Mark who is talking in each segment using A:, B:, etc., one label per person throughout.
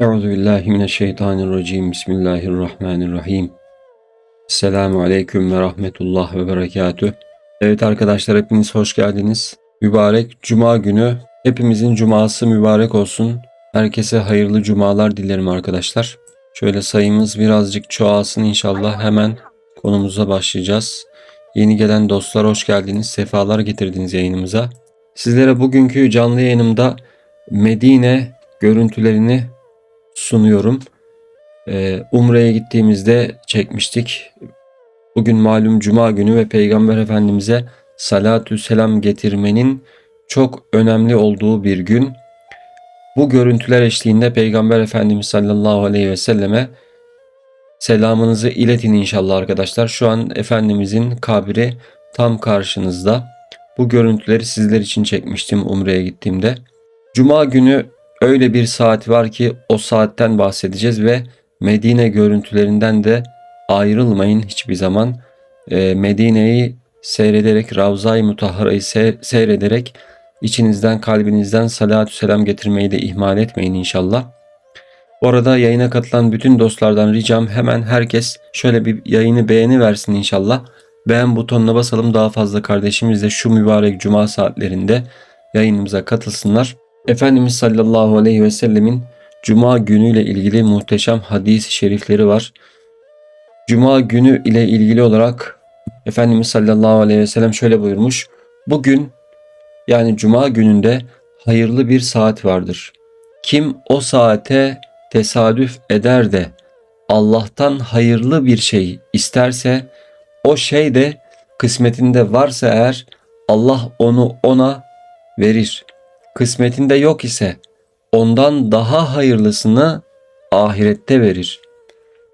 A: Euzu billahi mineşşeytanirracim. Bismillahirrahmanirrahim. Selamun aleyküm ve rahmetullah ve berekatüh. Evet arkadaşlar hepiniz hoş geldiniz. Mübarek cuma günü hepimizin cuması mübarek olsun. Herkese hayırlı cumalar dilerim arkadaşlar. Şöyle sayımız birazcık çoğalsın inşallah hemen konumuza başlayacağız. Yeni gelen dostlar hoş geldiniz. Sefalar getirdiniz yayınımıza. Sizlere bugünkü canlı yayınımda Medine görüntülerini sunuyorum. Ee, Umre'ye gittiğimizde çekmiştik. Bugün malum cuma günü ve Peygamber Efendimiz'e salatü selam getirmenin çok önemli olduğu bir gün. Bu görüntüler eşliğinde Peygamber Efendimiz sallallahu aleyhi ve selleme selamınızı iletin inşallah arkadaşlar. Şu an Efendimizin kabri tam karşınızda. Bu görüntüleri sizler için çekmiştim Umre'ye gittiğimde. Cuma günü öyle bir saat var ki o saatten bahsedeceğiz ve Medine görüntülerinden de ayrılmayın hiçbir zaman. E, Medine'yi seyrederek, Ravza-i Mutahhara'yı se- seyrederek içinizden, kalbinizden salatü selam getirmeyi de ihmal etmeyin inşallah. Bu arada yayına katılan bütün dostlardan ricam hemen herkes şöyle bir yayını beğeni versin inşallah. Beğen butonuna basalım daha fazla kardeşimiz de şu mübarek cuma saatlerinde yayınımıza katılsınlar. Efendimiz sallallahu aleyhi ve sellemin Cuma günüyle ilgili muhteşem hadis-i şerifleri var. Cuma günü ile ilgili olarak Efendimiz sallallahu aleyhi ve sellem şöyle buyurmuş. Bugün yani Cuma gününde hayırlı bir saat vardır. Kim o saate tesadüf eder de Allah'tan hayırlı bir şey isterse o şey de kısmetinde varsa eğer Allah onu ona verir. Kısmetinde yok ise ondan daha hayırlısını ahirette verir.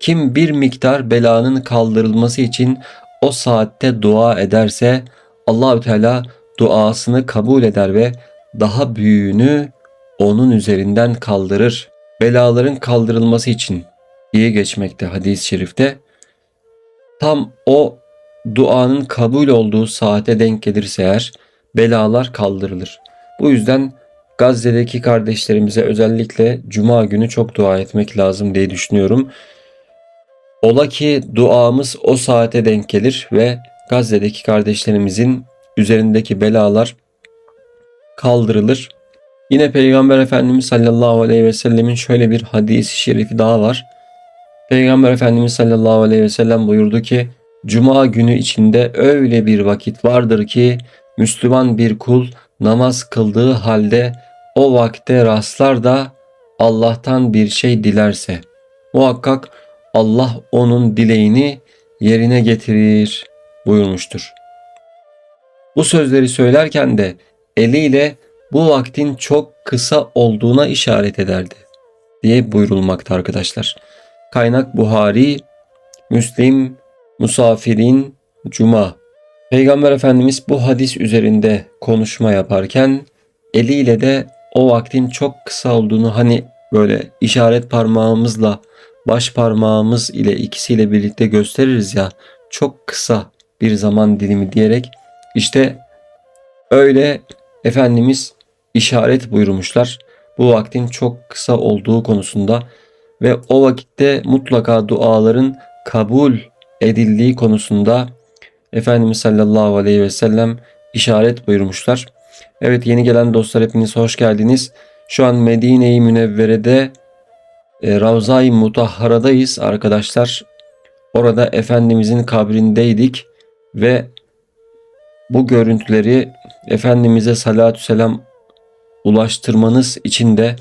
A: Kim bir miktar belanın kaldırılması için o saatte dua ederse Allahü Teala duasını kabul eder ve daha büyüğünü onun üzerinden kaldırır. Belaların kaldırılması için diye geçmekte hadis-i şerifte. Tam o duanın kabul olduğu saate denk gelirse eğer belalar kaldırılır. Bu yüzden Gazze'deki kardeşlerimize özellikle cuma günü çok dua etmek lazım diye düşünüyorum. Ola ki duamız o saate denk gelir ve Gazze'deki kardeşlerimizin üzerindeki belalar kaldırılır. Yine Peygamber Efendimiz sallallahu aleyhi ve sellemin şöyle bir hadisi şerifi daha var. Peygamber Efendimiz sallallahu aleyhi ve sellem buyurdu ki Cuma günü içinde öyle bir vakit vardır ki Müslüman bir kul namaz kıldığı halde o vakte rastlar da Allah'tan bir şey dilerse muhakkak Allah onun dileğini yerine getirir buyurmuştur. Bu sözleri söylerken de eliyle bu vaktin çok kısa olduğuna işaret ederdi diye buyurulmakta arkadaşlar. Kaynak Buhari, Müslim, Musafirin, Cuma. Peygamber Efendimiz bu hadis üzerinde konuşma yaparken eliyle de o vaktin çok kısa olduğunu hani böyle işaret parmağımızla baş parmağımız ile ikisiyle birlikte gösteririz ya çok kısa bir zaman dilimi diyerek işte öyle Efendimiz işaret buyurmuşlar. Bu vaktin çok kısa olduğu konusunda ve o vakitte mutlaka duaların kabul edildiği konusunda Efendimiz sallallahu aleyhi ve sellem işaret buyurmuşlar. Evet yeni gelen dostlar hepiniz hoş geldiniz. Şu an Medine-i Münevvere'de e, Ravza-i Mutahhara'dayız arkadaşlar. Orada Efendimizin kabrindeydik ve bu görüntüleri Efendimiz'e salatü selam ulaştırmanız için de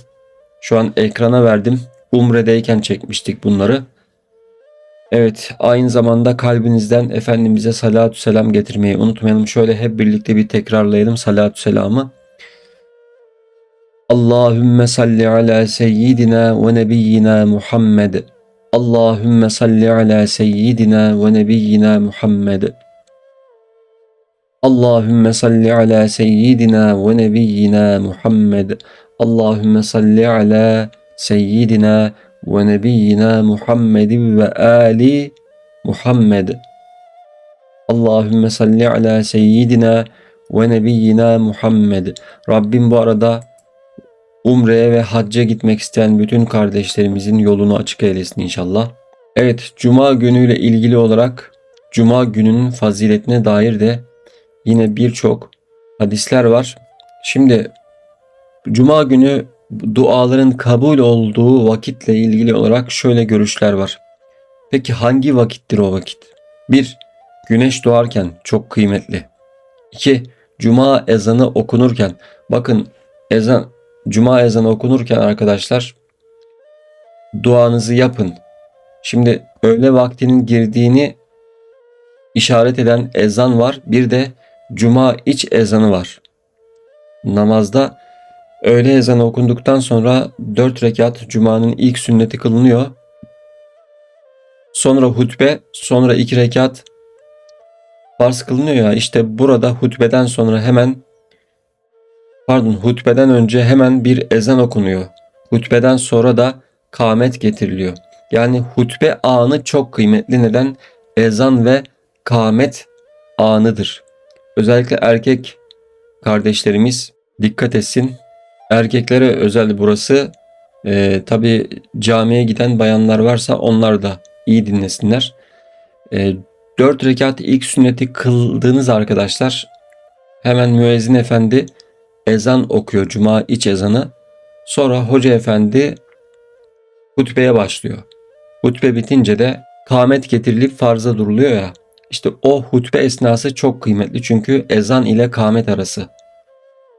A: şu an ekrana verdim. Umre'deyken çekmiştik bunları. Evet aynı zamanda kalbinizden Efendimiz'e salatü selam getirmeyi unutmayalım. Şöyle hep birlikte bir tekrarlayalım salatü selamı. Allahümme salli ala seyyidina ve nebiyyina Muhammed. Allahümme salli ala seyyidina ve nebiyyina Muhammed. Allahümme salli ala seyyidina ve nebiyyina Muhammed. Allahümme salli ala seyyidina ve nebiyyina Muhammedin ve ali Muhammed. Allahümme salli ala seyyidina ve nebiyyina Muhammed. Rabbim bu arada Umre'ye ve hacca gitmek isteyen bütün kardeşlerimizin yolunu açık eylesin inşallah. Evet, Cuma günüyle ilgili olarak Cuma gününün faziletine dair de yine birçok hadisler var. Şimdi Cuma günü duaların kabul olduğu vakitle ilgili olarak şöyle görüşler var. Peki hangi vakittir o vakit? 1. Güneş doğarken çok kıymetli. 2. Cuma ezanı okunurken. Bakın ezan Cuma ezanı okunurken arkadaşlar duanızı yapın. Şimdi öğle vaktinin girdiğini işaret eden ezan var. Bir de cuma iç ezanı var. Namazda öğle ezanı okunduktan sonra 4 rekat cumanın ilk sünneti kılınıyor. Sonra hutbe, sonra 2 rekat farz kılınıyor ya. İşte burada hutbeden sonra hemen pardon hutbeden önce hemen bir ezan okunuyor. Hutbeden sonra da kâmet getiriliyor. Yani hutbe anı çok kıymetli. Neden? Ezan ve kâmet anıdır. Özellikle erkek kardeşlerimiz dikkat etsin. Erkeklere özel burası. Ee, Tabi camiye giden bayanlar varsa onlar da iyi dinlesinler. Ee, 4 rekat ilk sünneti kıldığınız arkadaşlar hemen müezzin efendi ezan okuyor cuma iç ezanı. Sonra hoca efendi hutbeye başlıyor. Hutbe bitince de kâmet getirilip farza duruluyor ya. İşte o hutbe esnası çok kıymetli çünkü ezan ile kâmet arası.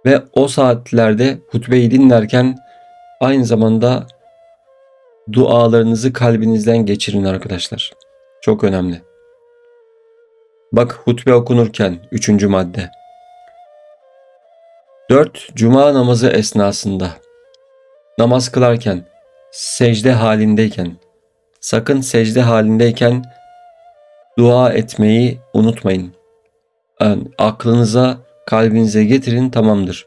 A: Ve o saatlerde hutbeyi dinlerken aynı zamanda dualarınızı kalbinizden geçirin arkadaşlar. Çok önemli. Bak hutbe okunurken üçüncü madde. 4. Cuma namazı esnasında namaz kılarken secde halindeyken sakın secde halindeyken dua etmeyi unutmayın. Yani aklınıza, kalbinize getirin tamamdır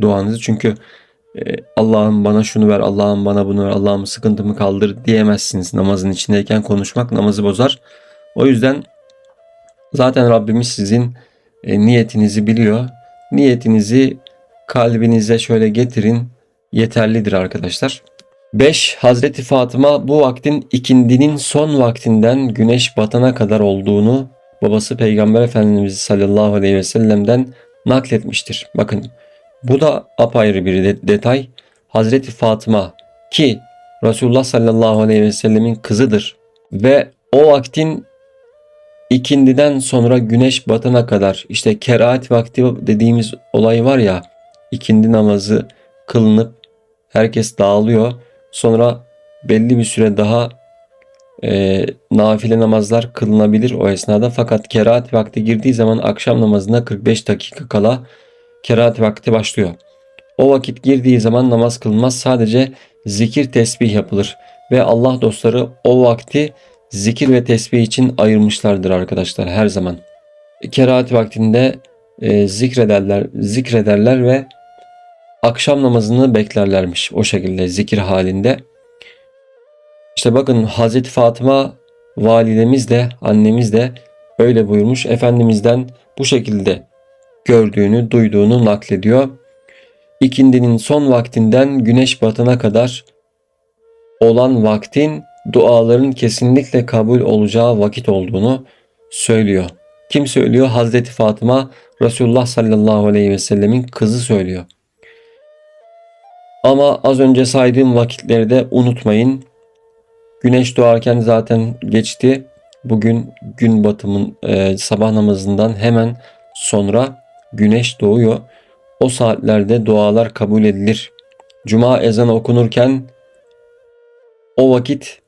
A: duanızı. Çünkü e, Allah'ım bana şunu ver, Allah'ım bana bunu ver, Allah'ım sıkıntımı kaldır diyemezsiniz. Namazın içindeyken konuşmak namazı bozar. O yüzden zaten Rabbimiz sizin e, niyetinizi biliyor. Niyetinizi kalbinize şöyle getirin yeterlidir arkadaşlar. 5. Hazreti Fatıma bu vaktin ikindinin son vaktinden güneş batana kadar olduğunu babası Peygamber Efendimiz sallallahu aleyhi ve sellem'den nakletmiştir. Bakın bu da apayrı bir de- detay. Hazreti Fatıma ki Resulullah sallallahu aleyhi ve sellemin kızıdır ve o vaktin ikindiden sonra güneş batana kadar işte kerahat vakti dediğimiz olay var ya ikindi namazı kılınıp herkes dağılıyor. Sonra belli bir süre daha e, nafile namazlar kılınabilir o esnada. Fakat kerahat vakti girdiği zaman akşam namazına 45 dakika kala kerahat vakti başlıyor. O vakit girdiği zaman namaz kılınmaz sadece zikir tesbih yapılır. Ve Allah dostları o vakti zikir ve tesbih için ayırmışlardır arkadaşlar her zaman. Kerahat vaktinde e, zikrederler, zikrederler ve akşam namazını beklerlermiş o şekilde zikir halinde. İşte bakın Hazreti Fatıma validemiz de annemiz de öyle buyurmuş. Efendimiz'den bu şekilde gördüğünü, duyduğunu naklediyor. İkindinin son vaktinden güneş batana kadar olan vaktin duaların kesinlikle kabul olacağı vakit olduğunu söylüyor. Kim söylüyor? Hazreti Fatıma Resulullah sallallahu aleyhi ve sellemin kızı söylüyor. Ama az önce saydığım vakitleri de unutmayın. Güneş doğarken zaten geçti. Bugün gün batımın e, sabah namazından hemen sonra güneş doğuyor. O saatlerde dualar kabul edilir. Cuma ezanı okunurken o vakit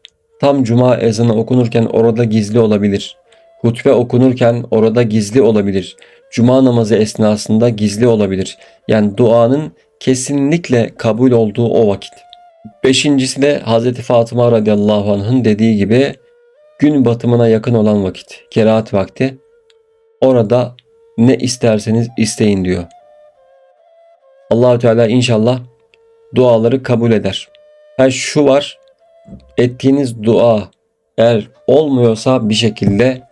A: tam cuma ezanı okunurken orada gizli olabilir. Hutbe okunurken orada gizli olabilir. Cuma namazı esnasında gizli olabilir. Yani duanın kesinlikle kabul olduğu o vakit. Beşincisi de Hz. Fatıma radıyallahu anh'ın dediği gibi gün batımına yakın olan vakit, kerahat vakti. Orada ne isterseniz isteyin diyor. Allahü Teala inşallah duaları kabul eder. Ha şu var, ettiğiniz dua eğer olmuyorsa bir şekilde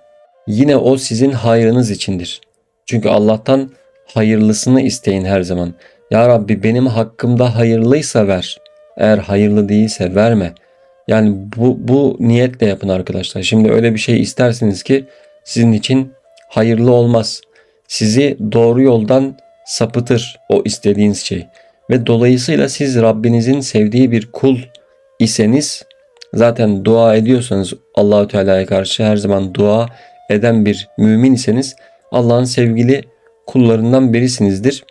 A: yine o sizin hayrınız içindir. Çünkü Allah'tan hayırlısını isteyin her zaman. Ya Rabbi benim hakkımda hayırlıysa ver. Eğer hayırlı değilse verme. Yani bu, bu niyetle yapın arkadaşlar. Şimdi öyle bir şey istersiniz ki sizin için hayırlı olmaz. Sizi doğru yoldan sapıtır o istediğiniz şey. Ve dolayısıyla siz Rabbinizin sevdiği bir kul iseniz zaten dua ediyorsanız Allahü Teala'ya karşı her zaman dua eden bir mümin iseniz Allah'ın sevgili kullarından birisinizdir.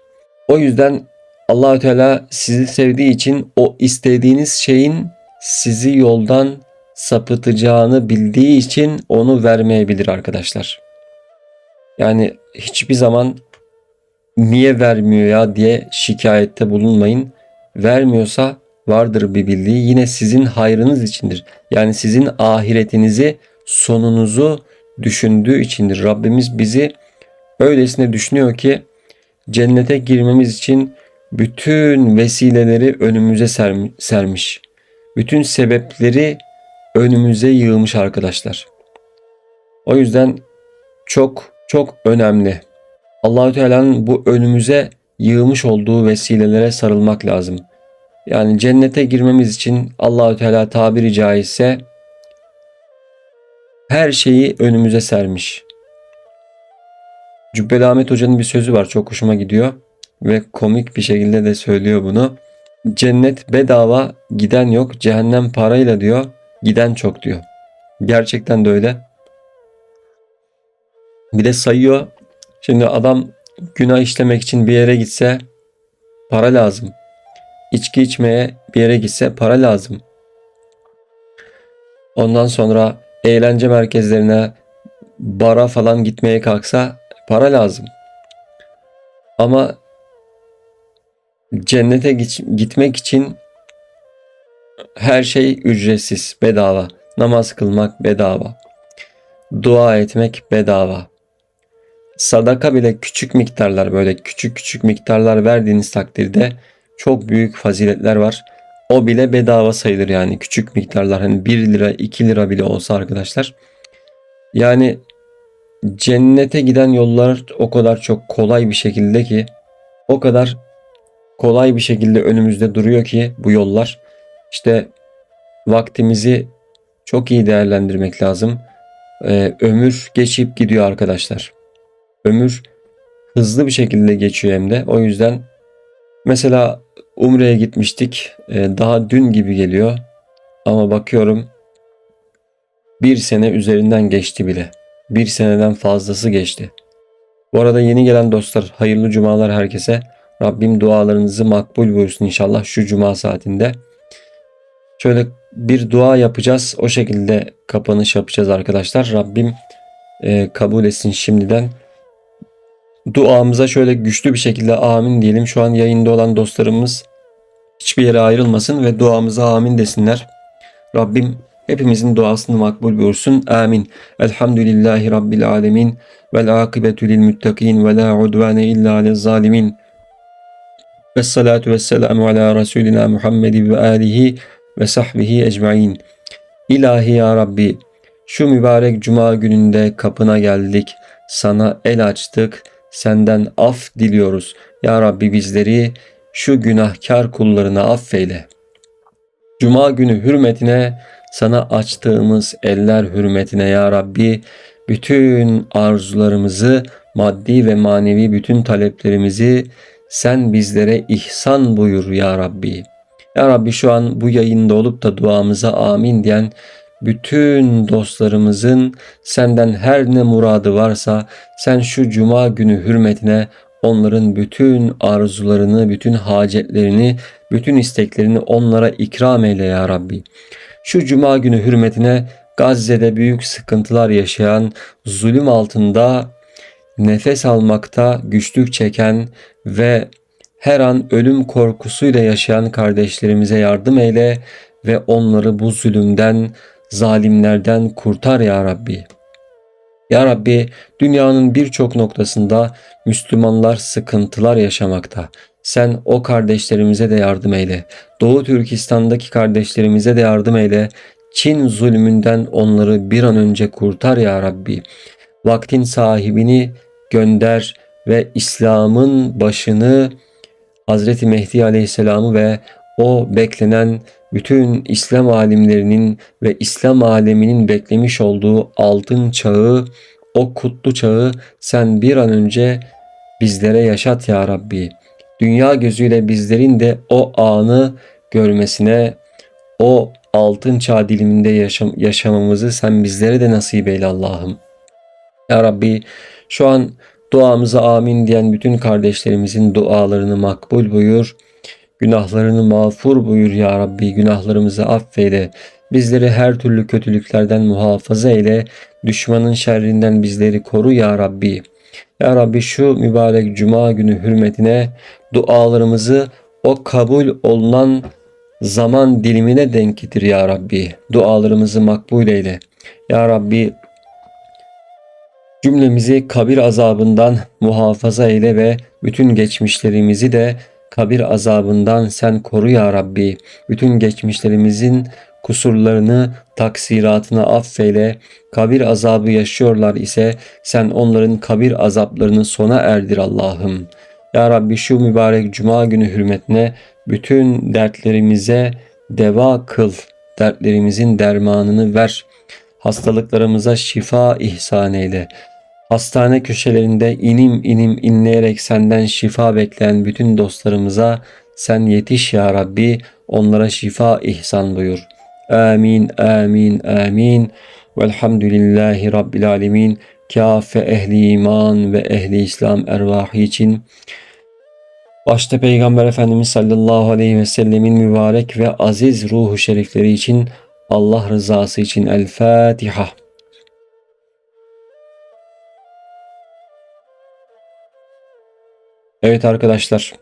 A: O yüzden Allahü Teala sizi sevdiği için o istediğiniz şeyin sizi yoldan sapıtacağını bildiği için onu vermeyebilir arkadaşlar. Yani hiçbir zaman niye vermiyor ya diye şikayette bulunmayın. Vermiyorsa vardır bir bildiği yine sizin hayrınız içindir. Yani sizin ahiretinizi sonunuzu düşündüğü içindir. Rabbimiz bizi öylesine düşünüyor ki cennete girmemiz için bütün vesileleri önümüze sermiş. Bütün sebepleri önümüze yığmış arkadaşlar. O yüzden çok çok önemli. Allahü Teala'nın bu önümüze yığmış olduğu vesilelere sarılmak lazım. Yani cennete girmemiz için Allahü Teala tabiri caizse her şeyi önümüze sermiş. Cübbeli Ahmet Hoca'nın bir sözü var çok hoşuma gidiyor ve komik bir şekilde de söylüyor bunu. Cennet bedava giden yok cehennem parayla diyor giden çok diyor. Gerçekten de öyle. Bir de sayıyor. Şimdi adam günah işlemek için bir yere gitse para lazım. İçki içmeye bir yere gitse para lazım. Ondan sonra eğlence merkezlerine, bara falan gitmeye kalksa para lazım. Ama cennete gitmek için her şey ücretsiz, bedava. Namaz kılmak bedava. Dua etmek bedava. Sadaka bile küçük miktarlar böyle küçük küçük miktarlar verdiğiniz takdirde çok büyük faziletler var. O bile bedava sayılır yani küçük miktarlar hani 1 lira 2 lira bile olsa arkadaşlar. Yani cennete giden yollar o kadar çok kolay bir şekilde ki o kadar kolay bir şekilde önümüzde duruyor ki bu yollar. İşte vaktimizi çok iyi değerlendirmek lazım. Ee, ömür geçip gidiyor arkadaşlar. Ömür hızlı bir şekilde geçiyor hem de. O yüzden mesela Umre'ye gitmiştik. Ee, daha dün gibi geliyor. Ama bakıyorum bir sene üzerinden geçti bile. Bir seneden fazlası geçti. Bu arada yeni gelen dostlar hayırlı cumalar herkese. Rabbim dualarınızı makbul buyursun inşallah şu cuma saatinde. Şöyle bir dua yapacağız. O şekilde kapanış yapacağız arkadaşlar. Rabbim e, kabul etsin şimdiden. Duamıza şöyle güçlü bir şekilde amin diyelim. Şu an yayında olan dostlarımız hiçbir yere ayrılmasın ve duamıza amin desinler. Rabbim hepimizin duasını makbul buyursun. Amin. Elhamdülillahi Rabbil alemin. Vel akıbetü lil muttakin ve la udvane illa alel zalimin. Ve salatu ve selamu ala Resulina Muhammed ve alihi ve sahbihi ecmain. İlahi ya Rabbi şu mübarek cuma gününde kapına geldik. Sana el açtık. Senden af diliyoruz. Ya Rabbi bizleri şu günahkar kullarına affeyle. Cuma günü hürmetine sana açtığımız eller hürmetine ya Rabbi bütün arzularımızı maddi ve manevi bütün taleplerimizi sen bizlere ihsan buyur ya Rabbi. Ya Rabbi şu an bu yayında olup da duamıza amin diyen bütün dostlarımızın senden her ne muradı varsa sen şu cuma günü hürmetine onların bütün arzularını, bütün hacetlerini, bütün isteklerini onlara ikram eyle ya Rabbi. Şu cuma günü hürmetine Gazze'de büyük sıkıntılar yaşayan, zulüm altında nefes almakta güçlük çeken ve her an ölüm korkusuyla yaşayan kardeşlerimize yardım eyle ve onları bu zulümden, zalimlerden kurtar ya Rabbi. Ya Rabbi dünyanın birçok noktasında Müslümanlar sıkıntılar yaşamakta. Sen o kardeşlerimize de yardım eyle. Doğu Türkistan'daki kardeşlerimize de yardım eyle. Çin zulmünden onları bir an önce kurtar ya Rabbi. Vaktin sahibini gönder ve İslam'ın başını Hazreti Mehdi Aleyhisselam'ı ve o beklenen bütün İslam alimlerinin ve İslam aleminin beklemiş olduğu altın çağı, o kutlu çağı sen bir an önce bizlere yaşat ya Rabbi. Dünya gözüyle bizlerin de o anı görmesine, o altın çağ diliminde yaşam, yaşamamızı sen bizlere de nasip eyle Allah'ım. Ya Rabbi şu an duamıza amin diyen bütün kardeşlerimizin dualarını makbul buyur. Günahlarını mağfur buyur ya Rabbi. Günahlarımızı affeyle. Bizleri her türlü kötülüklerden muhafaza eyle. Düşmanın şerrinden bizleri koru ya Rabbi. Ya Rabbi şu mübarek cuma günü hürmetine dualarımızı o kabul olunan zaman dilimine denk getir ya Rabbi. Dualarımızı makbul eyle. Ya Rabbi cümlemizi kabir azabından muhafaza eyle ve bütün geçmişlerimizi de kabir azabından sen koru ya Rabbi. Bütün geçmişlerimizin kusurlarını, taksiratını affeyle. Kabir azabı yaşıyorlar ise sen onların kabir azaplarını sona erdir Allah'ım. Ya Rabbi şu mübarek cuma günü hürmetine bütün dertlerimize deva kıl. Dertlerimizin dermanını ver. Hastalıklarımıza şifa ihsan eyle. Hastane köşelerinde inim inim inleyerek senden şifa bekleyen bütün dostlarımıza sen yetiş ya Rabbi, onlara şifa ihsan buyur. Amin, amin, amin. Velhamdülillahi Rabbil alemin. Kâfe ehli iman ve ehli İslam ervahı için Başta Peygamber Efendimiz sallallahu aleyhi ve sellemin mübarek ve aziz ruhu şerifleri için Allah rızası için El Fatiha. Evet arkadaşlar.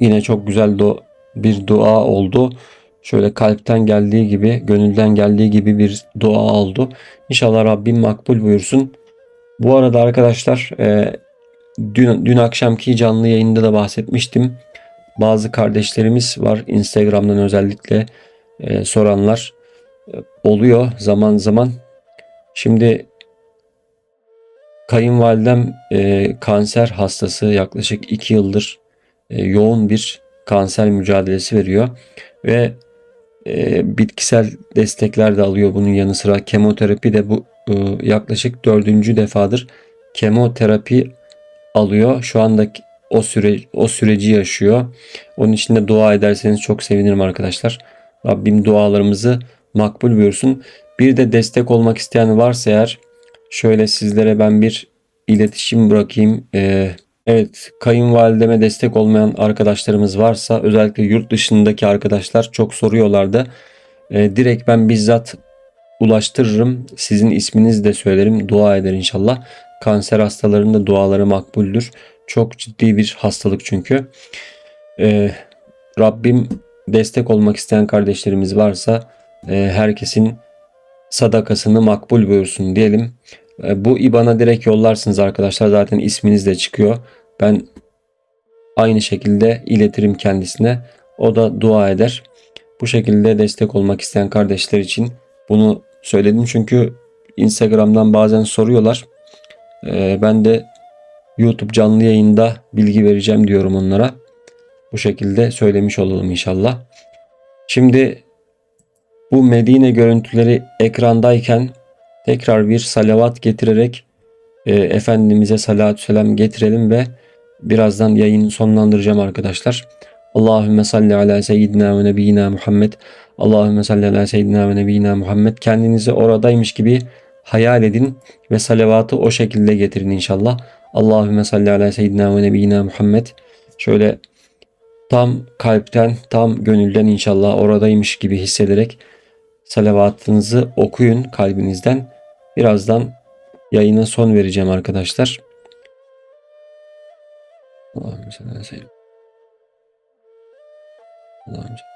A: Yine çok güzel do bir dua oldu. Şöyle kalpten geldiği gibi, gönülden geldiği gibi bir dua oldu. İnşallah Rabbim makbul buyursun. Bu arada arkadaşlar e, dün, dün akşamki canlı yayında da bahsetmiştim. Bazı kardeşlerimiz var Instagram'dan özellikle e, soranlar oluyor zaman zaman. Şimdi Kayınvalidem e, kanser hastası yaklaşık 2 yıldır e, yoğun bir kanser mücadelesi veriyor ve e, bitkisel destekler de alıyor bunun yanı sıra kemoterapi de bu e, yaklaşık dördüncü defadır kemoterapi alıyor. Şu anda o süre o süreci yaşıyor. Onun için de dua ederseniz çok sevinirim arkadaşlar. Rabbim dualarımızı makbul buyursun. Bir de destek olmak isteyen varsa eğer Şöyle sizlere ben bir iletişim bırakayım. Ee, evet kayınvalideme destek olmayan arkadaşlarımız varsa özellikle yurt dışındaki arkadaşlar çok soruyorlardı. Ee, direkt ben bizzat ulaştırırım. Sizin isminizi de söylerim. Dua eder inşallah. Kanser hastalarının da duaları makbuldür. Çok ciddi bir hastalık çünkü. Ee, Rabbim destek olmak isteyen kardeşlerimiz varsa herkesin sadakasını makbul buyursun diyelim. E, bu IBAN'a direkt yollarsınız arkadaşlar. Zaten isminiz de çıkıyor. Ben aynı şekilde iletirim kendisine. O da dua eder. Bu şekilde destek olmak isteyen kardeşler için bunu söyledim. Çünkü Instagram'dan bazen soruyorlar. E, ben de YouTube canlı yayında bilgi vereceğim diyorum onlara. Bu şekilde söylemiş olalım inşallah. Şimdi bu Medine görüntüleri ekrandayken tekrar bir salavat getirerek e, Efendimiz'e salatü selam getirelim ve birazdan yayını sonlandıracağım arkadaşlar. Allahümme salli ala seyyidina ve nebiyyina Muhammed. Allahümme salli ala seyyidina ve nebiyyina Muhammed. Kendinizi oradaymış gibi hayal edin ve salavatı o şekilde getirin inşallah. Allahümme salli ala seyyidina ve nebiyyina Muhammed. Şöyle tam kalpten, tam gönülden inşallah oradaymış gibi hissederek salavatınızı okuyun kalbinizden. Birazdan yayına son vereceğim arkadaşlar. Allah'ım sana Allah'ım